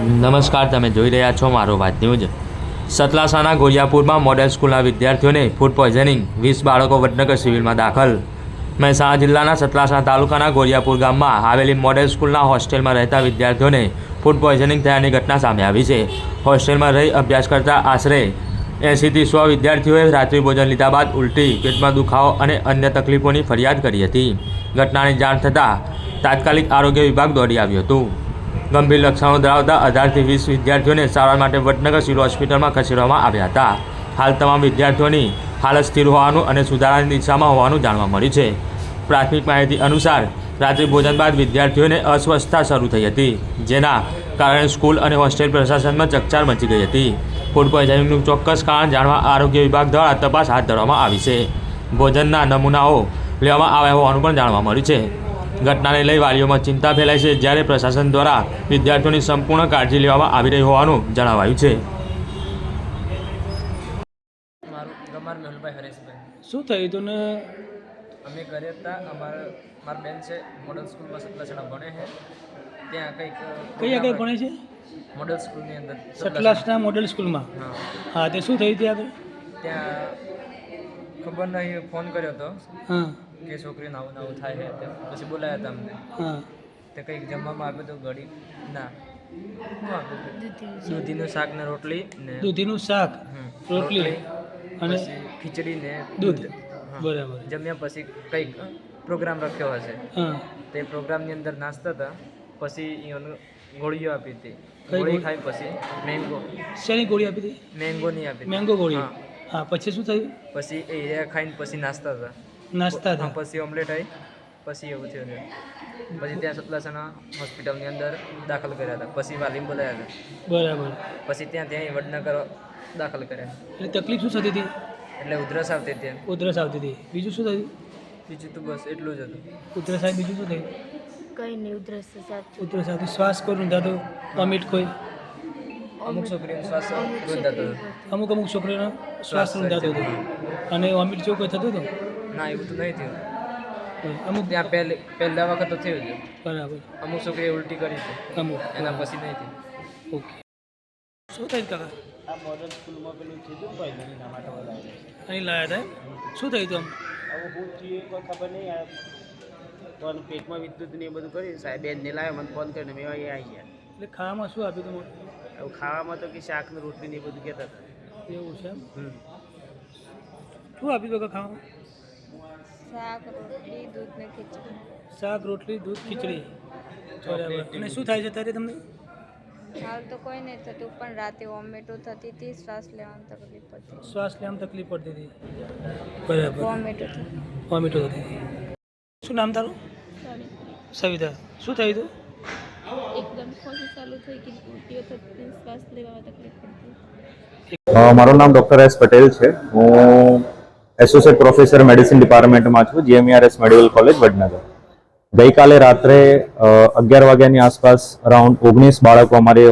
નમસ્કાર, તમે જોઈ રહ્યા છો મારો વાત ન્યૂઝ. સતલાસાના ગોરિયાપુરમાં મોડેલ સ્કૂલના વિદ્યાર્થીઓને ફૂડ પોઈઝનિંગ, વીસ બાળકો વડનગર સિવિલમાં દાખલ. મહેસાણા જિલ્લાના સતલાસા તાલુકાના ગોરિયાપુર ગામમાં આવેલી મોડેલ સ્કૂલના હોસ્ટેલમાં રહેતા વિદ્યાર્થીઓને ફૂડ પોઈઝનિંગ થયાની ઘટના સામે આવી છે. હોસ્ટેલમાં રહી અભ્યાસ કરતા આશરે એંસીથી સો વિદ્યાર્થીઓએ રાત્રિ ભોજન લીધા બાદ ઉલટી, પેટમાં દુખાવો અને અન્ય તકલીફોની ફરિયાદ કરી હતી. ઘટનાની જાણ થતાં તાત્કાલિક આરોગ્ય વિભાગ દોડી આવ્યું હતું. ગંભીર લક્ષણો ધરાવતા અઢારથી વીસ વિદ્યાર્થીઓને સારવાર માટે વડનગર સિવિલ હોસ્પિટલમાં ખસેડવામાં આવ્યા હતા. હાલ તમામ વિદ્યાર્થીઓની હાલત સ્થિર હોવાનું અને સુધારાની દિશામાં હોવાનું જાણવા મળ્યું છે. પ્રાથમિક માહિતી અનુસાર, રાત્રિ ભોજન બાદ વિદ્યાર્થીઓને અસ્વસ્થતા શરૂ થઈ હતી, જેના કારણે સ્કૂલ અને હોસ્ટેલ પ્રશાસનમાં ચકચાર મચી ગઈ હતી. ફૂડ પોઈઝનિંગનું ચોક્કસ કારણ જાણવા આરોગ્ય વિભાગ દ્વારા તપાસ હાથ ધરવામાં આવી છે. ભોજનના નમૂનાઓ લેવામાં આવ્યા હોવાનું પણ જાણવા મળ્યું છે. ઘટનાને લઈ વાલીઓમાં ચિંતા ફેલાઈ છે જ્યારે પ્રશાસન દ્વારા વિદ્યાર્થીઓની સંપૂર્ણ કાળજી લેવામાં આવી રહી હોવાનું જણાવાયું છે. મારું ગમાર મેહુલભાઈ હરેશભાઈ શું થયું તું ને? અમે ઘરે હતા અમારા મારા બેન છે મોડલ સ્કૂલમાં સતલાસણા ભણે છે. ત્યાં કંઈક કઈ આગળ ભણે છે? મોડલ સ્કૂલની અંદર સતલાસના મોડલ સ્કૂલમાં હા. હા તે શું થયું ત્યાં આગળ? ત્યાં ખબર નહીં ફોન કર્યો હતો હા. કે છોકરીને આવું આવું થાય છે પછી બોલાયા હતા અમને. હા. તે કંઈક જમવામાં આપ્યું હતું ઘડી ના. દૂધીનું શાક. ને રોટલી ને દૂધીનું શાક રોટલી અને પછી ખીચડી ને દૂધ. બરાબર. જમ્યા પછી કંઈક પ્રોગ્રામ રાખ્યો હશે. હા. તે પ્રોગ્રામની અંદર નાસ્તા હતા. પછી એનું ગોળીઓ આપી હતી. ગોળી ગોળી? ખાઈ પછી મેંગો. શેની ગોળી આપી હતી? મેંગો નહીં આપી. મેંગો ગોળી. હા. પછી શું થયું? પછી એ ખાઈને પછી નાસ્તા હતા. નાસ્તા હતા. પછી ઓમલેટ આવી પછી એવું થયું પછી ત્યાં સતલાસણા હોસ્પિટલની અંદર દાખલ કર્યા હતા. પછી વાલીમ બોલાયા હતા. બરાબર. પછી ત્યાં ત્યાં વડનગર દાખલ કર્યા. એટલે તકલીફ શું થતી હતી? એટલે ઉધરસ આવતી ત્યાં ઉધરસ આવતી હતી. બીજું શું થયું? બીજું તો બસ એટલું જ હતું. ઉધરસ આવી બીજું શું થયું? કઈ નહીં ઉધરસ ઉધરસ આવતી. શ્વાસ કોઈ રૂંધાતો વોમિટ કોઈ? અમુક છોકરીઓનો શ્વાસ રૂંધાતો હતો. અમુક અમુક છોકરીઓનો શ્વાસ રૂંધાતો હતો. અને વોમિટ જેવું કોઈ થતું હતું? ના એવું તો નહીં થયું. અમુક ત્યાં પહેલે પહેલા વખત તો થયું છે બરાબર. અમુક છોકરીએ ઉલટી કરી છે. અમુક. એના પછી નહીં થયું. ઓકે. શું થયું કાકા? આ મોડલ સ્કૂલમાં પેલું થયું પોઈઝનિંગ એના માટે અહીં લાવ્યા હતા શું થયું હતું આમ? હવે હું થયું ખબર નહીં. આ ફોન પેટમાં વિદ્યુત ને એ બધું કરી સાહેબ બેનને લાવ્યો મને ફોન કરીને મેં અહીંયા આવી ગયા. એટલે ખાવામાં શું આપ્યું હતું હવે ખાવામાં તો કે શાક ને રોટલી ને એ બધું કહેતા હતા. એવું છે એમ? શું આપ્યું હતું ખાવામાં શાક રોટલી દૂધ ને ખીચડી. શાક રોટલી દૂધ ખીચડી. બરાબર. અને શું થાય છે ત્યારે તમને? હાલ તો કોઈ નહીં થતું પણ રાતે વોમિટો થતી હતી શ્વાસ લેવામાં તકલીફ પડતી શ્વાસ લેવામાં તકલીફ પડતી હતી. બરાબર. વોમિટો થતી. વોમિટો થતી શું નામ તારું? સવિતા. શું થયું હતું? મારું નામ ડૉક્ટર એસ પટેલ છે. હું એસોસિએટ પ્રોફેસર મેડિસિન ડિપાર્ટમેન્ટમાં છું જીએમઆરએસ મેડિકલ કોલેજ વડનગર. ગઈકાલે રાત્રે અગિયાર વાગ્યાની આસપાસ અરાઉન્ડ ઓગણીસ બાળકો અમારી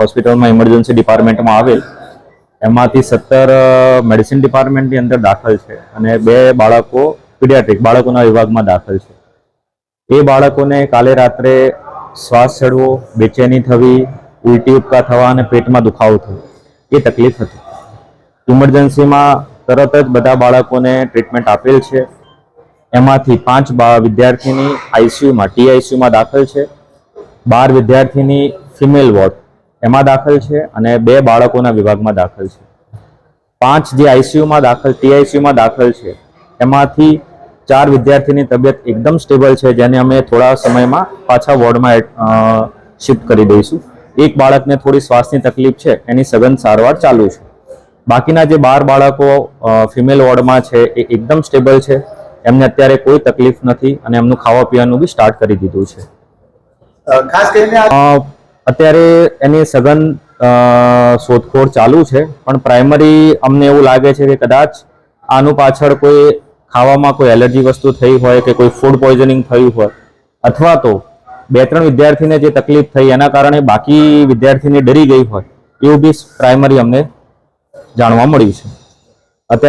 હોસ્પિટલમાં ઇમરજન્સી ડિપાર્ટમેન્ટમાં આવેલ. એમાંથી સત્તર મેડિસિન ડિપાર્ટમેન્ટની અંદર દાખલ છે અને બે બાળકો પીડિયાટ્રિક બાળકોના વિભાગમાં દાખલ છે. એ બાળકોને કાલે રાત્રે શ્વાસ ચડવો બેચેની થવી, ઉલટી ઉપકા થવા અને પેટમાં દુખાવો થવો, એ તકલીફ હતી. ઇમરજન્સીમાં તરત જ બધા બાળકોને ટ્રીટમેન્ટ આપેલ છે. એમાંથી પાંચ વિદ્યાર્થીની આઈસીયુમાં ટીઆઈસીયુમાં દાખલ છે. બાર વિદ્યાર્થીની ફિમેલ વોર્ડ એમાં દાખલ છે અને બે બાળકોના વિભાગમાં દાખલ છે. પાંચ જે આઈસીયુમાં દાખલ ટીઆઈસીયુમાં દાખલ છે, એમાંથી ચાર વિદ્યાર્થીની તબિયત એકદમ સ્ટેબલ છે જેને અમે થોડા સમયમાં પાછા વોર્ડમાં શિફ્ટ કરી દઈશું. એક બાળકને થોડી શ્વાસની તકલીફ છે એની સઘન સારવાર ચાલુ છે. બાકીના જે બાર બાળકો ફિમેલ વોર્ડમાં છે એ એકદમ સ્ટેબલ છે. એમને અત્યારે કોઈ તકલીફ નથી અને એમનું ખાવા પીવાનું બી સ્ટાર્ટ કરી દીધું છે. ખાસ કરીને અત્યારે એની સઘન શોધખોળ ચાલુ છે પણ પ્રાઇમરી અમને એવું લાગે છે કે કદાચ આનું પાછળ કોઈ ખાવામાં કોઈ એલર્જી વસ્તુ થઈ હોય કે કોઈ ફૂડ પોઈઝનિંગ થયું હોય, અથવા તો બે ત્રણ વિદ્યાર્થીને જે તકલીફ થઈ એના કારણે બાકી વિદ્યાર્થીને ડરી ગઈ હોય, એવું બી પ્રાઇમરી અમને જાણવા મળ્યું છે. અત્યારે